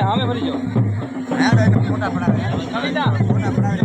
અમે અમે ફરી જાઓ. તમે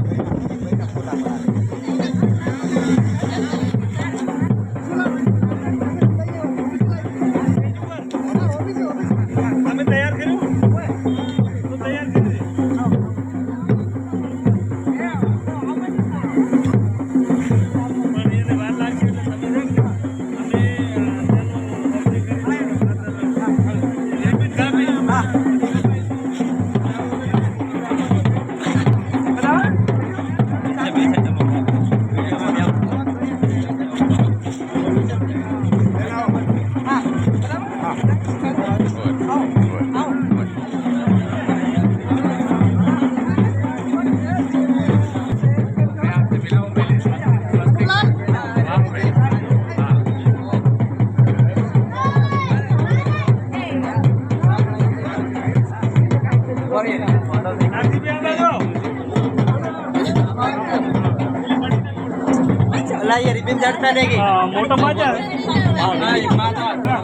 હા, મોટો માજા. બોલો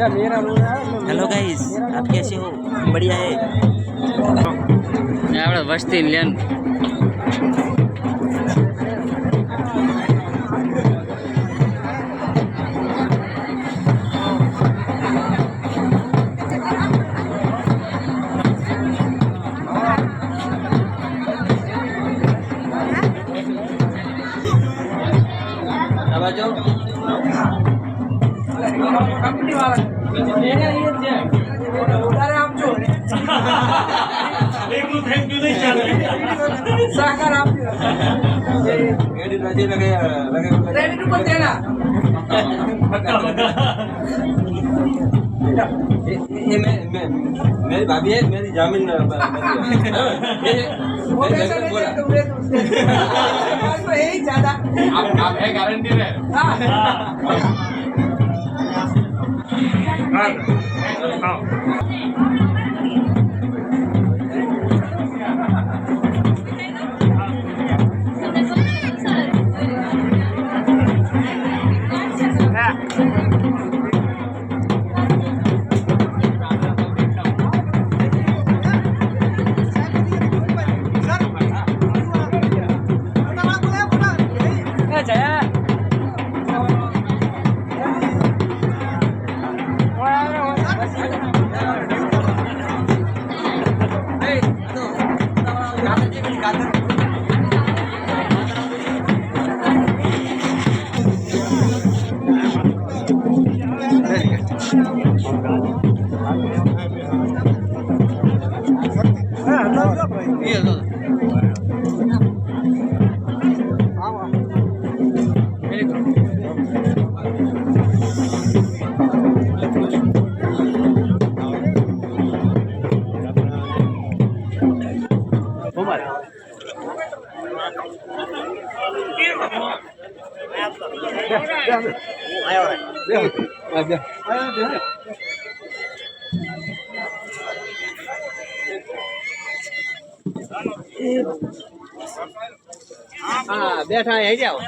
हेलो गाइस आप कैसे हो बढ़िया है આપણે વસ્તી લેન बाजू કંપની વાળા એકલું થેન્ક યુ નહીં ચાલે સહકાર આપ્યો गाड़ी राजी लगे लगे ક્રેડિટ ઉપર દેના પક્કા પક્કા ये ये मैं मैं मेरी भाभी है मेरी जामीन अ, ब- बंदी है। ये वो मेरे पैसा घर नहीं बोला दे तुम दे दो बस तो यही ज्यादा आप आप है गारंटी है हाँ હા બેઠા અહીં જાઓ ને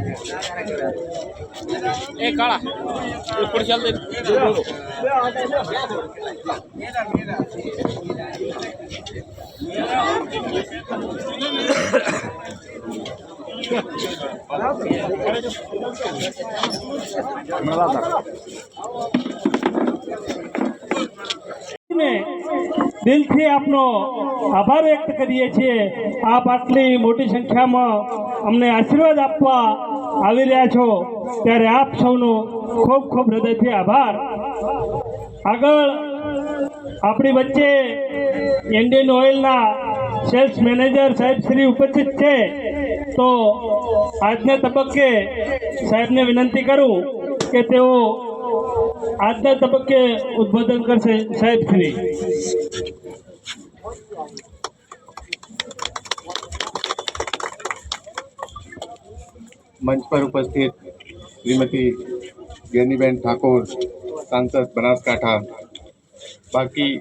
દિલથી આપનો આભાર વ્યક્ત કરીએ છીએ. આપ આટલી મોટી સંખ્યામાં અમને આશીર્વાદ આપવા આવી રહ્યા છો, ત્યારે આપ સૌનો ખૂબ ખૂબ હૃદયથી આભાર. આગળ આપણી વચ્ચે ઇન્ડિયન ઓઇલના સેલ્સ મેનેજર સાહેબ શ્રી ઉપસ્થિત છે. તો આજના તબક્કે સાહેબને વિનંતી કરું કે તેઓ આજના તબક્કે ઉદ્બોધન કરશે સાહેબ શ્રી. मंच पर उपस्थित श्रीमती ज्ञानीबेन ठाकुर, सांसद बनासकांठा बाकी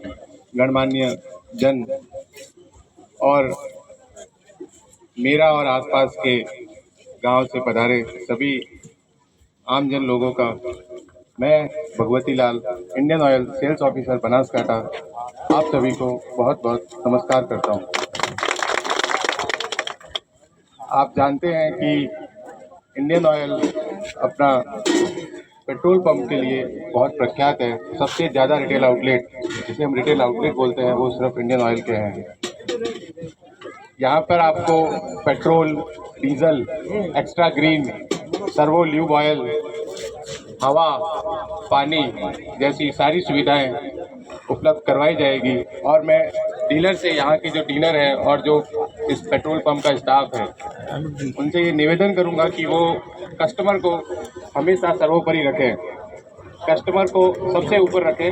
गणमान्य जन और मेरा और आसपास के गाँव से पधारे सभी आमजन लोगों का, मैं Bhagwati Lal Indian oil sales officer Banaskantha आप सभी को बहुत बहुत नमस्कार करता हूँ। आप जानते हैं कि इंडियन ऑयल अपना पेट्रोल पंप के लिए बहुत प्रख्यात है। सबसे ज़्यादा रिटेल आउटलेट जिसे हम रिटेल आउटलेट बोलते हैं, वो सिर्फ़ इंडियन ऑयल के हैं। यहाँ पर आपको petrol diesel extra green servo lube oil हवा, पानी जैसी सारी सुविधाएँ उपलब्ध करवाई जाएगी। और मैं डीलर से यहाँ के जो डीलर हैं और जो इस पेट्रोल पंप का स्टाफ है उनसे ये निवेदन करूँगा कि वो कस्टमर को हमेशा सर्वोपरि रखें। कस्टमर को सबसे ऊपर रखें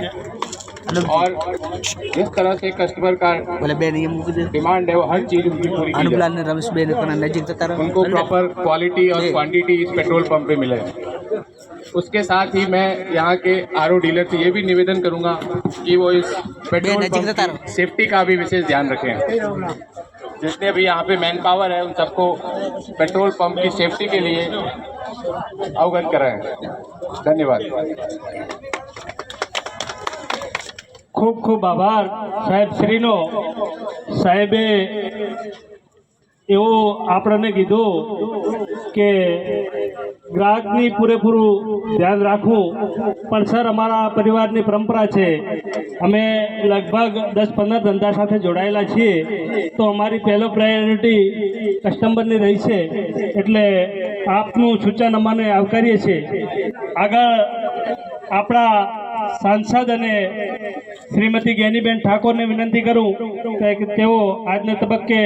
और जिस तरह से कस्टमर का डिमांड है वो हर चीज़ उनकी पूरी उनको प्रॉपर क्वालिटी और क्वांटिटी इस पेट्रोल पंप पे मिले। उसके साथ ही मैं यहाँ के आर डीलर से ये भी निवेदन करूंगा कि वो इस पेट्रोल नजीक पंप बता की सेफ्टी का भी विशेष ध्यान रखें जितने भी यहाँ पे मैन पावर है उन सबको पेट्रोल पंप की सेफ्टी के लिए अवगत कराएं धन्यवाद ખૂબ ખૂબ આભાર સાહેબ શ્રીનો સાહેબે એવું આપણને કીધું કે ગ્રાહકની પૂરેપૂરું ધ્યાન રાખવું. પણ સર, અમારા પરિવારની પરંપરા છે. અમે લગભગ દસ પંદર ધંધા સાથે જોડાયેલા છીએ. તો અમારી પહેલો પ્રાયોરિટી કસ્ટમરની રહી છે. એટલે આપનું સૂચન અમાને આવકારીએ છીએ. આગળ આપણા સાંસદ અને શ્રીમતી જ્ઞાનીબેન ઠાકોરને વિનંતી કરું કે તેઓ આજના તબક્કે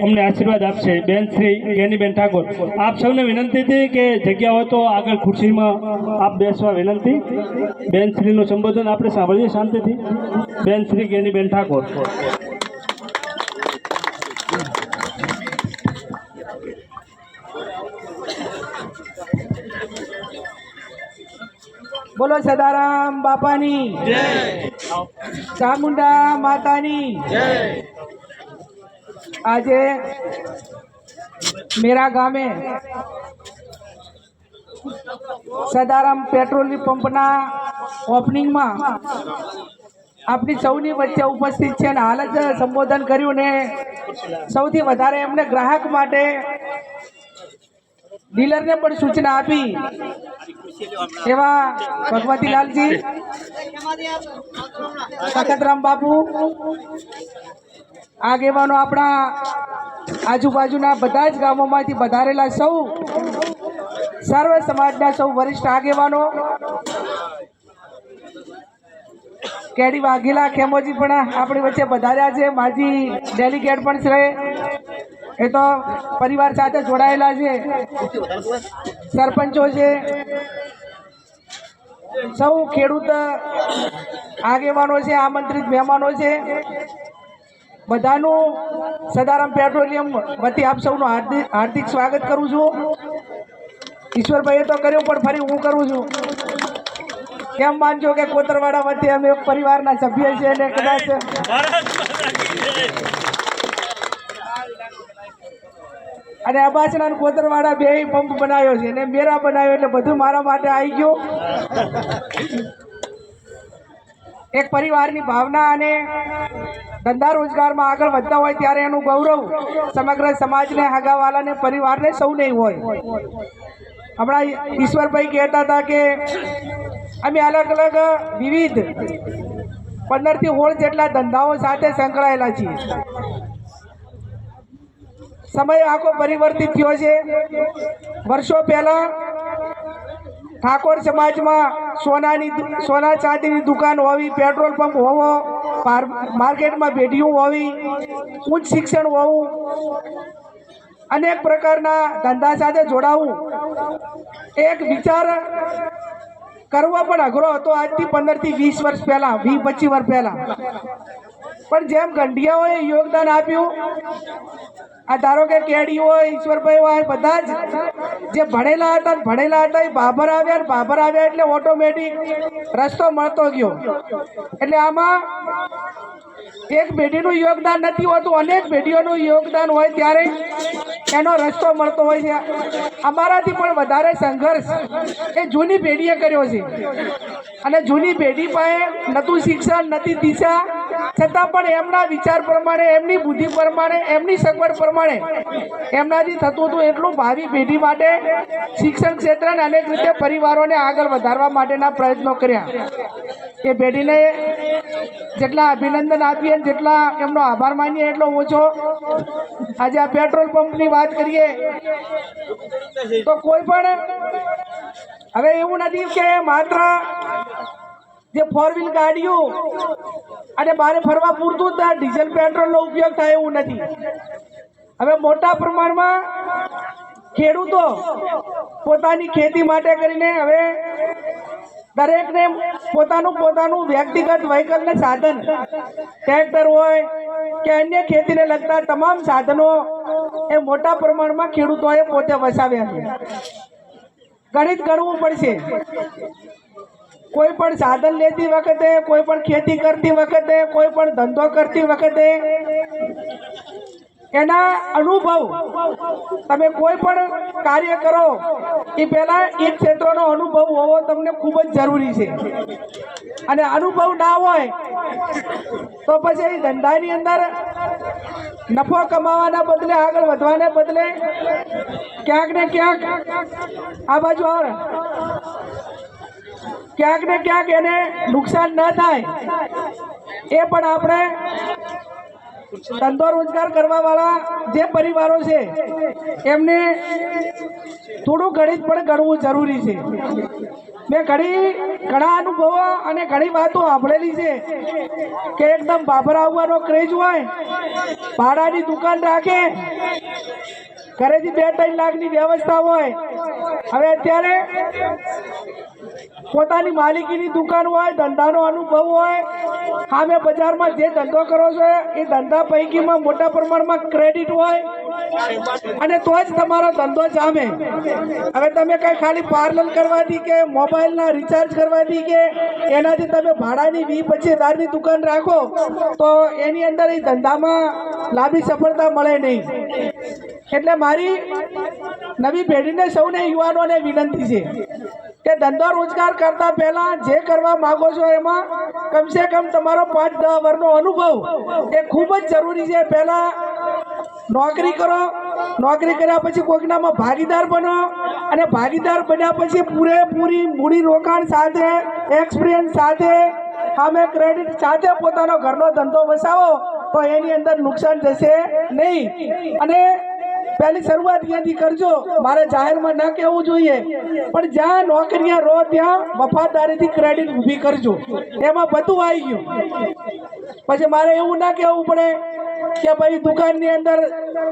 અમને આશીર્વાદ આપશે. બેન શ્રી જ્ઞાનીબેન ઠાકોર, આપ સૌને વિનંતી હતી કે જગ્યા હોય તો આગળ ખુરશીમાં આપ બેસવા વિનંતી. બેન શ્રીનું સંબોધન આપણે સાંભળીએ શાંતિથી. બેન શ્રી જ્ઞાનીબેન ઠાકોર. બોલો સદારામ બાપાની. ચામુંડા માતાની. આજે મેરા ગામે સદારામ પેટ્રોલ પંપના ઓપનિંગમાં આપણી સૌની વચ્ચે ઉપસ્થિત છે અને હાલ જ સંબોધન કર્યું ને સૌથી વધારે એમને ગ્રાહક માટે ડીલરને પણ સૂચના આપી. એવા ભગવતીલાલજી, સખતરામ બાપુ, આગેવાનો આપણા આજુબાજુના બધા જ ગામોમાંથી વધારેલા સૌ, સર્વ સમાજના સૌ વરિષ્ઠ આગેવાનો કેડી વાઘેલા ખેમોજી પણ આપણી વચ્ચે વધાર્યા છે. માજી ડેલિગેટ પણ છે. એ તો પરિવાર સાથે જોડાયેલા છે. સરપંચો છે. સૌ ખેડૂત આગેવાનો છે, આમંત્રિત મહેમાનો છે. બધાનું સદારામ પેટ્રોલિયમ વતી આપ સૌનું હાર્દિક હાર્દિક સ્વાગત કરું છું. ઈશ્વરભાઈએ તો કર્યું, પણ ફરી હું કરું છું. કેમ માનજો કે કોતરવાડા વતી અમે પરિવારના સભ્ય છીએ અને કદાચ અને અબાસના અને કોતરવાડા બે પંપ બનાવ્યો છે. અને મેરા બનાવ્યો એટલે બધું મારા માટે આવી ગયું. એક પરિવારની ભાવના અને ધંધા રોજગારમાં આગળ વધતા હોય ત્યારે એનું ગૌરવ સમગ્ર સમાજને, હગાવાલાને, પરિવારને સૌને હોય. હમણાં ઈશ્વરભાઈ કહેતા હતા કે અમે અલગ અલગ વિવિધ પંદરથી હોળ જેટલા ધંધાઓ સાથે સંકળાયેલા છીએ. સમય આખો પરિવર્તિત થયો છે. વર્ષો પહેલા ઠાકોર સમાજમાં સોનાની સોના ચાંદીની દુકાન હોવી, પેટ્રોલ પંપ હોવો માર્કેટમાં પેઢીઓ હોવી, ઉચ્ચ શિક્ષણ હોવું, અનેક પ્રકારના ધંધા સાથે જોડાવું. એક વિચાર કરવો પણ અઘરો હતો આજથી પંદરથી વીસ વર્ષ પહેલાં, વીસ પચીસ વર્ષ પહેલાં. પણ જેમ ગંઢિયાઓએ યોગદાન આપ્યું આ ધારો કે કેડી હોય, ઈશ્વરભાઈ હોય, બધા જ જે ભણેલા હતા ને ભણેલા હતા, એ બાબર આવ્યા ને બાબર આવ્યા એટલે ઓટોમેટિક રસ્તો મળતો ગયો. એટલે આમાં એક પેઢીનું યોગદાન નથી હોતું, અનેક પેઢીઓનું યોગદાન હોય ત્યારે એનો રસ્તો મળતો હોય છે. અમારાથી પણ વધારે સંઘર્ષ એ જૂની પેઢીએ કર્યો છે. અને જૂની પેઢી પાસે નતું શિક્ષણ નથી દિશા, છતાં પણ એમના વિચાર પ્રમાણે, એમની બુદ્ધિ પ્રમાણે, એમની સગવડ પ્રમાણે એમનાથી થતું હતું એટલું ભાવિ પેઢી માટે શિક્ષણ ક્ષેત્રને અનેક રીતે પરિવારોને આગળ વધારવા માટેના પ્રયત્નો કર્યા. એ પેઢીને જેટલા અભિનંદન આપીએ અને જેટલા એમનો આભાર માનીએ એટલો ઓછો આજે આ પેટ્રોલ પંપની વાત કરીએ તો કોઈ પણ હવે એવું નથી કે માત્ર જે ફોર વ્હીલ ગાડીઓ અને બારે ફરવા પૂરતું જ ડીઝલ પેટ્રોલનો ઉપયોગ થાય એવું નથી. હવે મોટા પ્રમાણમાં ખેડૂતો પોતાની ખેતી માટે કરીને હવે દરેકને પોતાનું પોતાનું વ્યક્તિગત વ્હીકલને સાધન ટ્રેક્ટર હોય કે અન્ય ખેતીને લગતા તમામ સાધનો એ મોટા પ્રમાણમાં ખેડૂતોએ પોતે વસાવ્યા છે. ગણિત ગણવું પડશે. કોઈ પણ સાધન લેતી વખતે, કોઈ પણ ખેતી કરતી વખતે, કોઈ પણ ધંધો કરતી વખતે એના અનુભવ તમે કોઈ પણ કાર્ય કરો, એ પહેલા એ ક્ષેત્રનો અનુભવ હોવો તમને ખૂબ જ જરૂરી છે. અને અનુભવ ના હોય, તો પછી ધંધાની અંદર નફો કમાવાના બદલે આગળ વધવાને બદલે ક્યાંક ને ક્યાંક આ બાજુ આવે. ક્યાંક ને ક્યાંક એને નુકસાન ન થાય, એ પણ આપણે ધંધો રોજગાર કરવા વાળા જે પરિવારો છે, એમને થોડું ગણિત પણ ગણવું જરૂરી છે. મેં ઘણી, ઘણા અનુભવો અને ઘણી વાતો સાંભળેલી છે કે એકદમ બાબર આવવાનો હોય, ભાડાની દુકાન રાખે, ઘરેથી બે ત્રણ લાખની વ્યવસ્થા હોય. હવે અત્યારે પોતાની માલિકીની દુકાન હોય, ધંધાનો અનુભવ હોય, સામે બજારમાં જે ધંધો કરો છો, એ ધંધા પૈકીમાં મોટા પ્રમાણમાં ક્રેડિટ હોય, અને તો જ તમારો ધંધો જામે. હવે તમે કઈ ખાલી પાર્લર કરવાથી કે મોબાઈલના રિચાર્જ કરવાથી કે, એનાથી તમે ભાડાની વી પચીસ હજારની દુકાન રાખો, તો એની અંદર એ ધંધામાં લાંબી સફળતા મળે નહીં. એટલે મારી નવી પેઢીને સૌને યુવાનોને વિનંતી છે. કે ધંધો રોજગાર કરતા પહેલા જે કરવા માંગો છો એમાં કમસે કમ તમારો પાંચ દસ વર્ષનો અનુભવ એ ખૂબ જ જરૂરી છે. પહેલા નોકરી કરો, નોકરી કર્યા પછી કોઈકનામાં ભાગીદાર બનો અને ભાગીદાર બન્યા પછી પૂરેપૂરી મૂડી રોકાણ સાથે એક્સપિરિયન્સ સાથે, સામે ક્રેડિટ સાથે પોતાનો ઘરનો ધંધો વસાવો તો એની અંદર નુકસાન જશે નહીં. અને પહેલી શરૂઆત ત્યાંથી કરજો. મારે જાહેરમાં ન કહેવું જોઈએ. પણ જ્યાં નોકરીયા રહો ત્યાં વફાદારીથી ક્રેડિટ ઊભી કરજો. એમાં બધું આવી ગયું. પછી મારે એવું ના કહેવું પડે કે ભાઈ દુકાનની અંદર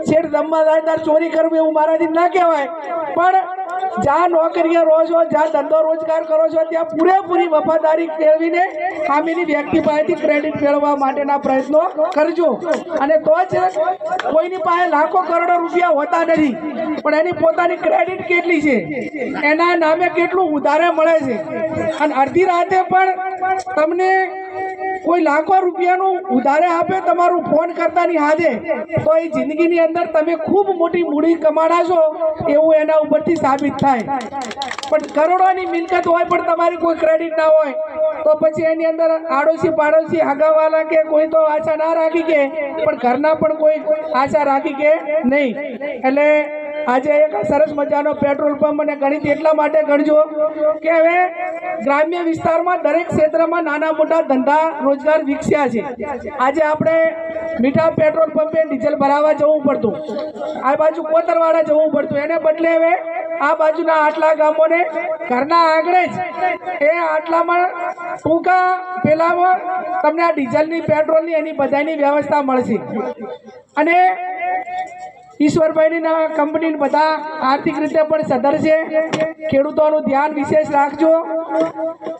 શેઠ જમવાદાર ચોરી કરવી એવું મારાથી ના કહેવાય. પણ જ્યાં નોકરીએ રહો છો જ્યાં ધંધો રોજગાર કરો છો, ત્યાં પૂરેપૂરી વફાદારી કેળવીને ખામીની વ્યક્તિ પાસેથી ક્રેડિટ મેળવવા માટેના પ્રયત્નો કરજો. અને તો જ કોઈની પાસે લાખો કરોડો રૂપિયા હોતા નથી, પણ એની પોતાની ક્રેડિટ કેટલી છે? એના નામે કેટલું ઉધારે મળે છે? અને અડધી રાતે પણ તમને કોઈ લાખો રૂપિયાનું ઉધારે આપે, તમારું ફોન કરતાની હાજે તો એ જિંદગીની અંદર તમે ખૂબ મોટી મૂડી કમાડાશો એવું એના ઉપરથી સાબિત થાય. પણ કરોડોની મિલકત હોય પણ તમારી કોઈ ક્રેડિટ ના હોય, તો પછી એની અંદર આડોશી પાડોશી આગાવાલા કે કોઈ તો આશા ના રાખી કે, પણ ઘરના પણ કોઈ આશા રાખી કે નહીં. એટલે આજે એક સરસ મજાનો પેટ્રોલ પંપ અને ગણિત એટલા માટે ગણજો કે હવે ગ્રામ્ય વિસ્તારમાં દરેક ક્ષેત્રમાં નાના મોટા ધંધા રોજગાર વિકસ્યા છે. આજે આપણે મીઠા પેટ્રોલ પંપે ડીઝલ ભરાવા જવું પડતું. આ બાજુ કોતરવાડા જવું પડતું. એને બદલે હવે આ બાજુના આટલા ગામોને ઘરના આગળ જ એ આટલામાં ટૂંકા પેલામાં તમને આ ડીઝલની, પેટ્રોલની એની બધાની વ્યવસ્થા મળશે. અને ઈશ્વરભાઈની કંપની બધા આર્થિક રીતે પણ સધર છે. ખેડૂતોનું ધ્યાન વિશેષ રાખજો.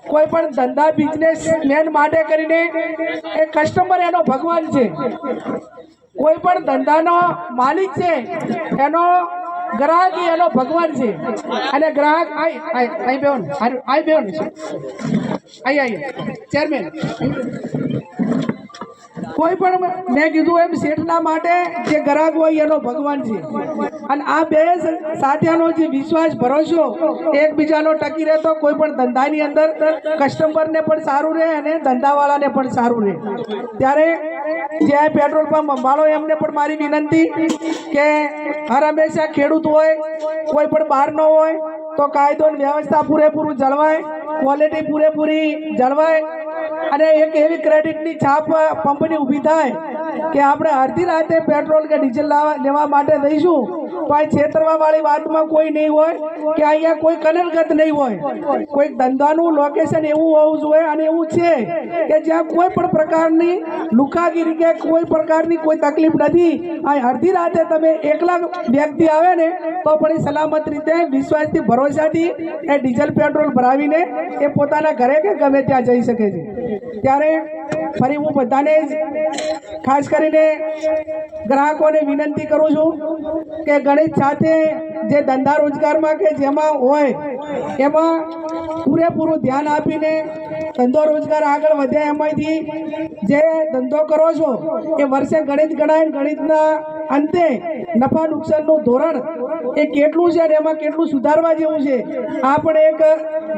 કોઈ પણ ધંધા બિઝનેસ મેન માટે કરીને એ કસ્ટમર એનો ભગવાન છે. કોઈ પણ ધંધાનો માલિક છે, એનો ગ્રાહક એનો ભગવાન છે. અને ગ્રાહક, આઈ આઈ બેન આઈ બેન આઈ આઈ ચેરમેન કોઈ પણ મેં કીધું એમ શેઠના માટે જે ગ્રાહક હોય એનો ભગવાન છે. અને આ બે સાથેનો જે વિશ્વાસ ભરોસો, એકબીજાનો ટકી રહેતો, કોઈ પણ ધંધાની અંદર કસ્ટમરને પણ સારું રહે અને ધંધાવાળાને પણ સારું રહે. ત્યારે જે પેટ્રોલ પંપ અંબાળો એમને પણ મારી વિનંતી કે હર હંમેશા ખેડૂત હોય, કોઈ પણ બહારનો હોય, તો કાયદો વ્યવસ્થા પૂરેપૂરું જળવાય ક્વોલિટી પૂરેપૂરી જળવાય અને એક એવી ક્રેડિટની છાપ પંપની ઊભી થાય કે આપણે અડધી રાતે પેટ્રોલ કે ડીઝલ લાવવા લેવા માટે દઈશું તો આ છેતરવાવાળી વાતમાં કોઈ નહીં હોય કે અહીંયા કોઈ કનરગત નહીં હોય. કોઈ ધંધાનું લોકેશન એવું હોવું જોઈએ અને એવું છે કે જ્યાં કોઈ પણ પ્રકારની લુકાગીરી કે કોઈ પ્રકારની કોઈ તકલીફ નથી. આ અડધી રાતે તમે એકલા વ્યક્તિ આવે ને તો પણ એ સલામત રીતે વિશ્વાસથી, ભરોસાથી એ ડીઝલ પેટ્રોલ ભરાવીને એ પોતાના ઘરે કે ગમે ત્યાં જઈ શકે છે. ત્યારે ફરી હું બધાને જ ખાસ કરીને ગ્રાહકોને વિનંતી કરું છું કે ગણિત સાથે જે ધંધા રોજગારમાં કે જેમાં હોય, એમાં પૂરેપૂરું ધ્યાન આપીને ધંધો રોજગાર આગળ વધે એમાંથી જે ધંધો કરો છો, એ વર્ષે ગણિત ગણાય ગણિતના અંતે નફા નુકસાનનું ધોરણ એ કેટલું છે અને એમાં કેટલું સુધારવા જેવું છે? આ પણ એક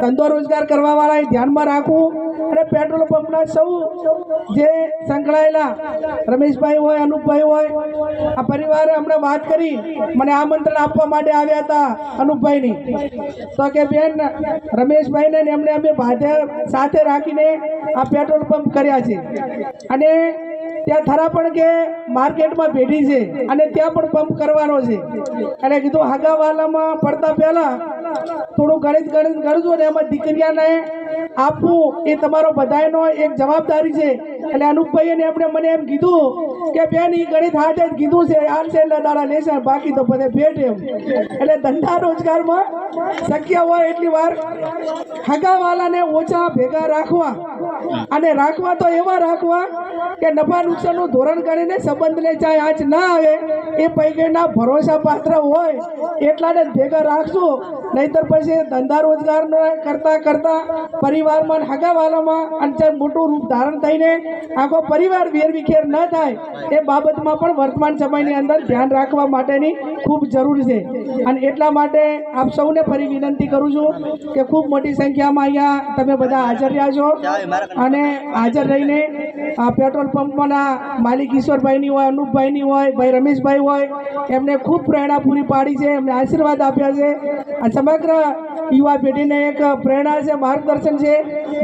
ધંધો રોજગાર કરવાવાળાએ ધ્યાનમાં રાખવું અને પેટ્રોલ પંપના સૌ જે સંકળાયેલા રમેશભાઈ હોય, અનુપભાઈ હોય, આ પરિવારે હમણાં વાત કરી, મને આમંત્રણ આપવા માટે આવ્યા હતા અનુપભાઈની. તો કે બેન, રમેશભાઈને એમને અમે સાથે રાખીને આ પેટ્રોલ પંપ કર્યા છે. અને ત્યાં થરા પણ કે માર્કેટમાં ભેટી છે અને ત્યાં પણ પંપ કરવાનો છે. અને કીધું હાગાવાલામાં પડતા પહેલાં થોડું ગણિત ગણિત ગણજો ને એમાં દીકરીયાને આપવું એ તમારો બધાયનો એક જવાબદારી છે. એટલે અનુપભાઈએ એમણે મને એમ કીધું કે બેન એ ગણિત હાથે જ કીધું છે. આ છે એટલે દાડા લેશે, બાકી તો બધે ભેટ એમ. એટલે ધંધા રોજગારમાં શક્ય હોય એટલી વાર હગાવાલાને ઓછા ભેગા રાખવા અને રાખવા તો એવા રાખવા કે નફા નુકસાનનું ધોરણ કરીને સંબંધને ચાહે આજ ના આવે એ પૈકીના ભરોસાપાત્ર હોય એટલાને ભેગા રાખશું. નહીતર પછી ધંધા રોજગાર કરતા કરતા પરિવારમાં હગાવાલામાં અને મોટું રૂપ ધારણ થઈને આખો પરિવાર વેરવિખેર ન થાય એ બાબતમાં પણ વર્તમાન સમયની અંદર ધ્યાન રાખવા માટેની ખૂબ જરૂર છે. અને એટલા માટે આપ સૌને ફરી વિનંતી કરું છું કે ખૂબ મોટી સંખ્યામાં અહીંયા તમે બધા હાજર રહ્યા છો. અને હાજર રહીને આ પેટ્રોલ પંપના માલિક ઈશ્વરભાઈની હોય, અનુપભાઈની હોય, ભાઈ રમેશભાઈ હોય, એમને ખૂબ પ્રેરણા પૂરી પાડી છે, એમને આશીર્વાદ આપ્યા છે. આ સમગ્ર યુવા પેઢીને એક પ્રેરણા છે, માર્ગદર્શન છે.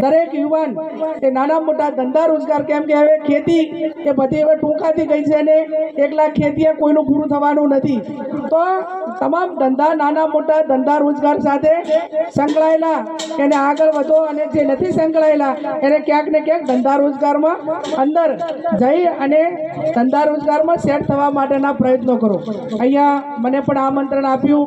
દરેક યુવાન એ નાના મોટા ધંધા રોજગાર કેમ કે હવે ખેતી એ બધી હવે ટૂંકાતી ગઈ છે અને એકલા ખેતીએ કોઈનું પૂરું થવાનું નથી. તો તમામ ધંધા, નાના મોટા ધંધા રોજગાર સાથે સંકળાયેલા, એને આગળ વધો અને જે નથી સંકળાયેલા, એને ક્યાંક ને ક્યાંક ધંધા રોજગારમાં અંદર જઈ અને ધંધા રોજગારમાં સેટ થવા માટેના પ્રયત્નો કરો. અહીંયા મને પણ આમંત્રણ આપ્યું.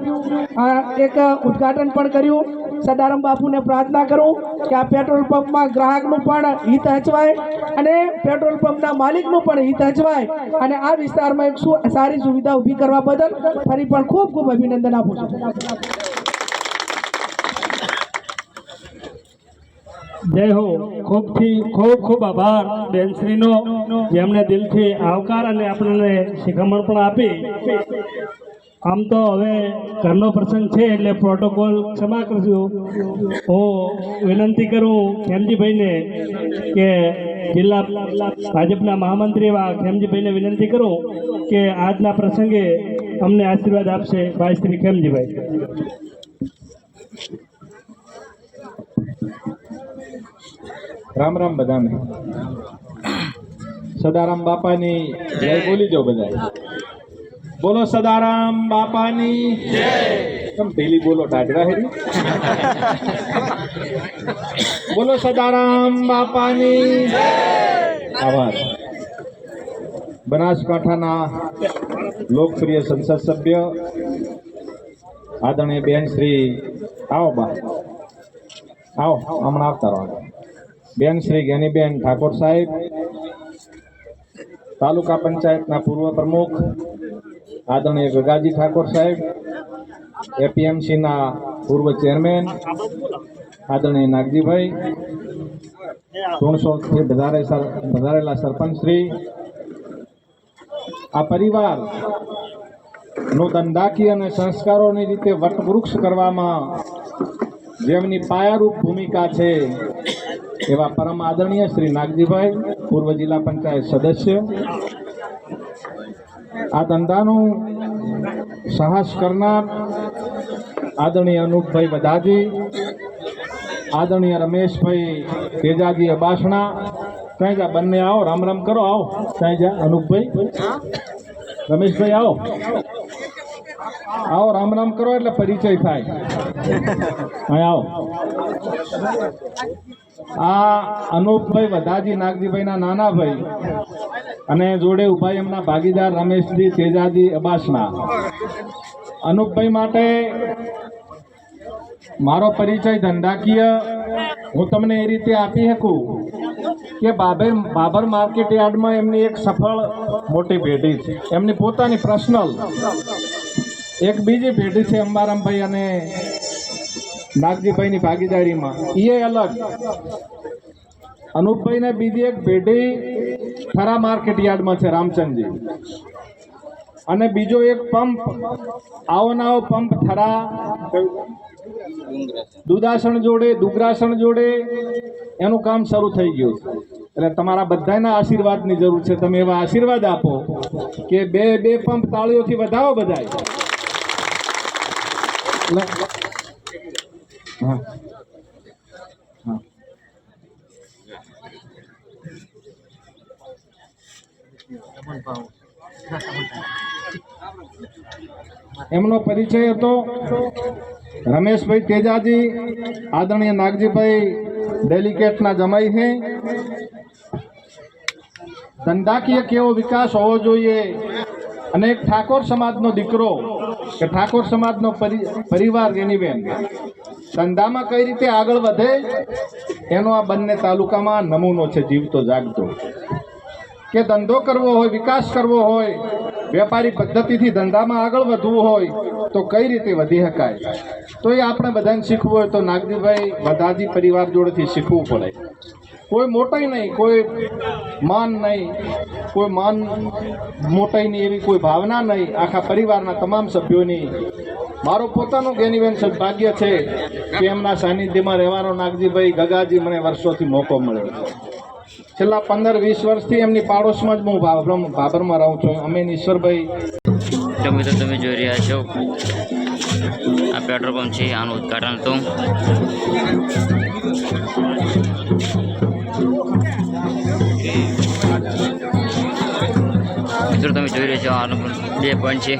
એક ઉદ્ઘાટન પણ કર્યું. સદારામ બાપુને પ્રાર્થના કરું કે આ પેટ્રોલ પંપમાં ગ્રાહકનું પણ હિત હચવાય અને પેટ્રોલ પંપના માલિકનું પણ હિત હચવાય અને આ વિસ્તારમાં એક સારી સુવિધા ઊભી કરવા બદલ ફરી પણ ખૂબ ખૂબ અભિનંદન આપું જય હો. ખૂબથી ખૂબ ખૂબ આભાર બેનશ્રીનો જેમણે દિલથી આવકાર અને આપણને શિખામણ પણ આપી. આમ તો હવે ઘરનો પ્રસંગ છે એટલે પ્રોટોકોલ ક્ષમા કરજો. હું વિનંતી કરું ખેમજીભાઈને કે જિલ્લા ભાજપના મહામંત્રી એવા ખેમજીભાઈને વિનંતી કરું કે આજના પ્રસંગે અમને આશીર્વાદ આપશે ભાઈ શ્રી ખેમજીભાઈ રામ રામ બધાને સદારામ બાપાની જય બોલી જાઓ બધા બોલો સદારામ બાપાની તમે પેલી બોલો ડાઢરા હેરી બોલો સદારામ બાપાની આભાર બનાસકાંઠાના લોકપ્રિય સંસદ સભ્ય આદરણીય બેન શ્રી આવો બા. આવો, હમણાં આવતા રહો. બેન શ્રી જ્ઞાનીબેન ઠાકોર સાહેબ, તાલુકા પંચાયતના પૂર્વ પ્રમુખ આદરણીય ગગાજી ઠાકોર સાહેબ, એપીએમસીના પૂર્વ ચેરમેન આદરણીય નાગજીભાઈ ત્રણસોથી વધારે વધારેલા સરપંચ શ્રી આ પરિવાર નો ધંધાકીય અને સંસ્કારોની રીતે વટવૃક્ષ કરવામાં જેમની પાયારૂપ ભૂમિકા છે, એવા પરમ આદરણીય શ્રી નાગજીભાઈ, પૂર્વ જિલ્લા પંચાયત સદસ્ય. આ ધંધાનું સાહસ કરનાર આદરણીય અનુપભાઈ બધાજી, આદરણીય રમેશભાઈ તેજાજી અબાસણા. ત્યાં જા બંને આવો, રામ રામ કરો, આવો. ત્યાં જા અનુપભાઈ. રમેશભાઈ, આવો. આવો, રામ રામ કરો એટલે પરિચય થાય. અહીં આવો. આ અનુપભાઈ વધાજી નાગજીભાઈના નાના ભાઈ અને જોડે ઊભા એમના ભાગીદાર રમેશજી, તેજાજી, અબાસના. અનુપભાઈ માટે મારો પરિચય ધંધાકીય હું તમને એ રીતે આપી શકું? કે બાબર બાબર માર્કેટ યાર્ડમાં એમની એક સફળ મોટી પેઢી છે. એમની પોતાની પર્સનલ એક બીજી પેઢી છે અંબારામભાઈ અને નાગજીભાઈની ભાગીદારીમાં. એ અલગ. અનુપભાઈને બીજી એક પેઢી ખરા માર્કેટ યાર્ડમાં છે રામચંદજી. અને બીજો એક પંપ, આવો નાવો પંપ થરા દુદાસણ જોડે, દુગ્રાસણ જોડે એનું કામ શરૂ થઈ ગયું છે. એટલે તમારા બધાના આશીર્વાદની જરૂર છે. તમે એવા આશીર્વાદ આપો કે બે બે પંપ તાળીઓથી વધાવો બધાય. હા હા. એમનો પરિચય હતો. રમેશભાઈ તેજાજી, આદરણીય નાગજીભાઈ ડેલિકેટના જમાઈ છે. ધંધાકીય કેવો વિકાસ હોવો જોઈએ? અને એક ઠાકોર સમાજનો દીકરો કે ઠાકોર સમાજનો પરી- પરિવાર એની બેન. ધંધામાં કઈ રીતે આગળ વધે? એનો આ બંને તાલુકામાં નમૂનો છે, જીવતો જાગતો. કે ધંધો કરવો હોય, વિકાસ કરવો હોય, વેપારી પદ્ધતિથી ધંધામાં આગળ વધવું હોય, તો કઈ રીતે વધી શકાય? તો એ આપણે બધાને શીખવું હોય તો નાગજીભાઈ વધાજી પરિવાર જોડેથી શીખવું પડે. કોઈ મોટાઈ નહીં, કોઈ માન નહીં, કોઈ માન મોટાઈની એવી કોઈ ભાવના નહીં આખા પરિવારના તમામ સભ્યોની. મારો પોતાનું જ્ઞાનીબેન સદભાગ્ય છે કે એમના સાનિધ્યમાં રહેવાનો નાગજીભાઈ ગગાજી મને વર્ષોથી મોકો મળ્યો. છે છેલ્લા પંદર, વીસ વર્ષથી એમની પાડોશમાં જ હું ભાભરમ ભાભરમાં રહું છું. અમે ઈશ્વરભાઈ તો મિત્રો, તમે જોઈ રહ્યા છો, આ પેટ્રોલ પંપ છે, આનું ઉદઘાટન હતું. મિત્રો, તમે જોઈ રહ્યા છો, આનું બે પોઈન્ટ છે.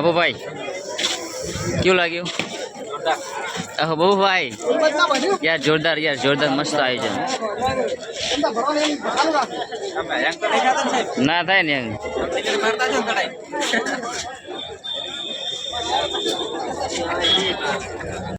અબુભાઈ કેવું લાગ્યું? બહુ ભાઈ યાર જોરદાર યાર જોરદાર મસ્ત આયોજન ના થાય ને.